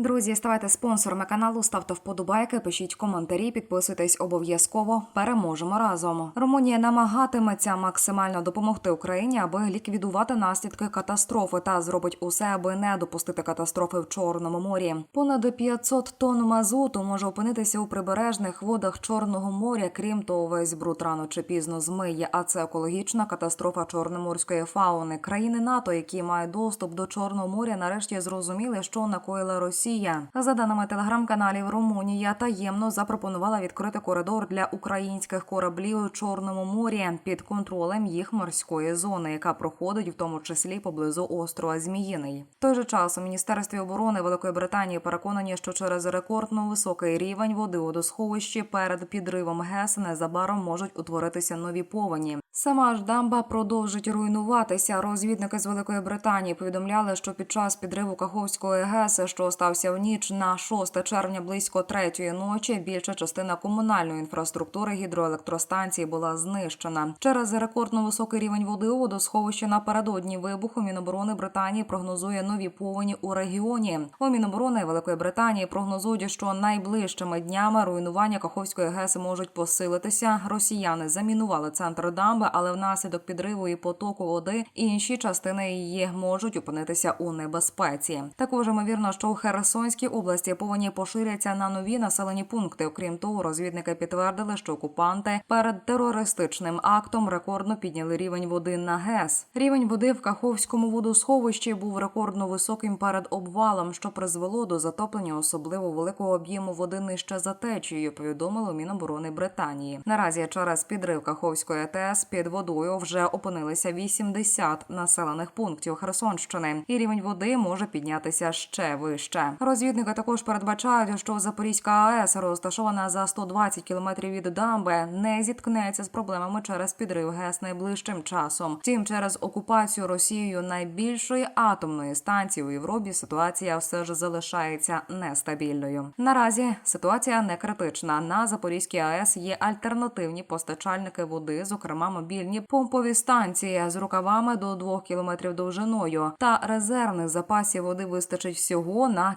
друзі, ставайте спонсорами каналу, ставте вподобайки, пишіть коментарі, підписуйтесь обов'язково. Переможемо разом. Румунія намагатиметься максимально допомогти Україні, аби ліквідувати наслідки катастрофи та зробить усе, аби не допустити катастрофи в Чорному морі. Понад 500 тонн мазуту може опинитися у прибережних водах Чорного моря. Крім того, весь бруд рано чи пізно змиє. А це екологічна катастрофа чорноморської фауни. Країни НАТО, які мають доступ до Чорного моря, нарешті зрозуміли, що накоїла Росія. За даними телеграм-каналів, Румунія таємно запропонувала відкрити коридор для українських кораблів у Чорному морі під контролем їх морської зони, яка проходить в тому числі поблизу острова Зміїний. Той же час у міністерстві оборони Великої Британії переконані, що через рекордно високий рівень води у досховищі перед підривом ГЕС незабаром можуть утворитися нові повені. Сама ж дамба продовжить руйнуватися. Розвідники з Великої Британії повідомляли, що під час підриву Каховської ГЕС, що стався в ніч на 6 червня близько третьої ночі, більша частина комунальної інфраструктури гідроелектростанції була знищена. Через рекордно високий рівень води у водосховищі напередодні вибуху Міноборони Британії прогнозує нові повені у регіоні. У Міноборони Великої Британії прогнозують, що найближчими днями руйнування Каховської ГЕС можуть посилитися. Росіяни замінували центр дамби, але внаслідок підриву і потоку води інші частини її можуть опинитися у небезпеці. Також ймовірно, що у Херсонській області повені поширяться на нові населені пункти. Окрім того, розвідники підтвердили, що окупанти перед терористичним актом рекордно підняли рівень води на ГЕС. Рівень води в Каховському водосховищі був рекордно високим перед обвалом, що призвело до затоплення особливо великого об'єму води нижче за течією. Повідомило Міноборони Британії. Наразі через підрив Каховської АТС під водою вже опинилися 80 населених пунктів Херсонщини, і рівень води може піднятися ще вище. Розвідники також передбачають, що Запорізька АЕС, розташована за 120 кілометрів від дамби, не зіткнеться з проблемами через підрив ГЕС найближчим часом. Втім, через окупацію Росією найбільшої атомної станції у Європі ситуація все ж залишається нестабільною. Наразі ситуація не критична. На Запорізькій АЕС є альтернативні постачальники води, зокрема мобільні помпові станції з рукавами до 2 кілометрів довжиною. Та резервних запасів води вистачить всього на